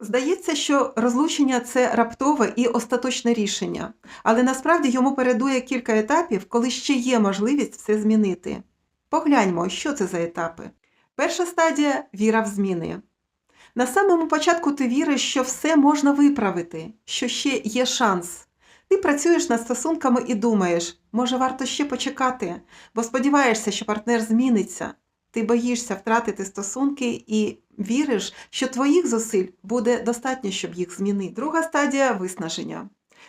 Здається, що розлучення це раптове і остаточне рішення, але насправді йому передує кілька етапів, коли ще є можливість все змінити. Погляньмо, що це за етапи. Перша стадія віра в зміни. На самому початку ти віриш, що все можна виправити, що ще є шанс. Ти працюєш над стосунками і думаєш, може варто ще почекати, бо сподіваєшся, що партнер зміниться. Ти боїшся втратити стосунки і віриш, що твоїх зусиль буде достатньо, щоб їх змінити. Друга стадія виснаження.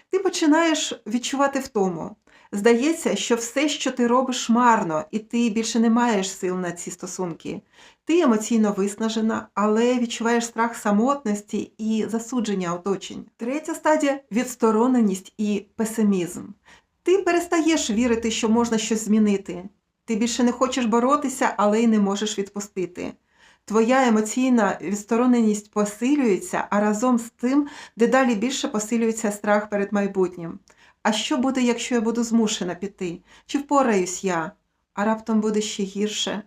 Ти починаєш відчувати втому. Здається, що все, що ти робиш, марно, і ти більше не маєш сил на ці стосунки. Ти емоційно виснажена, але відчуваєш страх самотності і засудження оточень. Третя стадія відстороненість і песимізм. Ти перестаєш вірити, що можна щось змінити. Ти більше не хочеш боротися, але й не можеш відпустити. Твоя емоційна відстороненість посилюється, а разом з тим дедалі більше посилюється страх перед майбутнім. А що буде, якщо я буду змушена піти? Чи впораюсь я? А раптом буде ще гірше.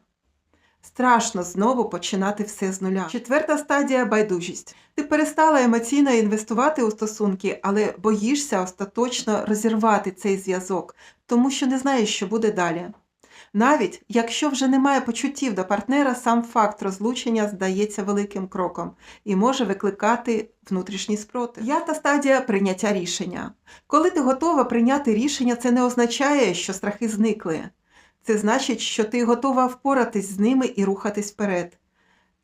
Страшно знову починати все з нуля. Четверта стадія байдужість. Ти перестала емоційно інвестувати у стосунки, але боїшся остаточно розірвати цей зв'язок, тому що не знаєш, що буде далі. Навіть якщо вже немає почуттів до партнера, сам факт розлучення здається великим кроком і може викликати внутрішній спротив. П'ята стадія прийняття рішення. Коли ти готова прийняти рішення, це не означає, що страхи зникли. Це значить, що ти готова впоратись з ними і рухатись вперед.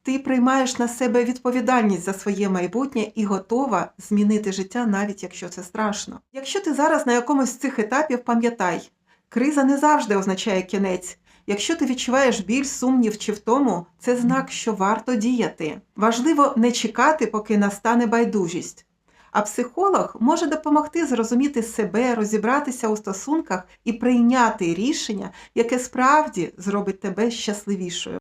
Ти приймаєш на себе відповідальність за своє майбутнє і готова змінити життя, навіть якщо це страшно. Якщо ти зараз на якомусь з цих етапів, пам'ятай, криза не завжди означає кінець. Якщо ти відчуваєш біль, сумнів чи втому, це знак, що варто діяти. Важливо не чекати, поки настане байдужість. А психолог може допомогти зрозуміти себе, розібратися у стосунках і прийняти рішення, яке справді зробить тебе щасливішою.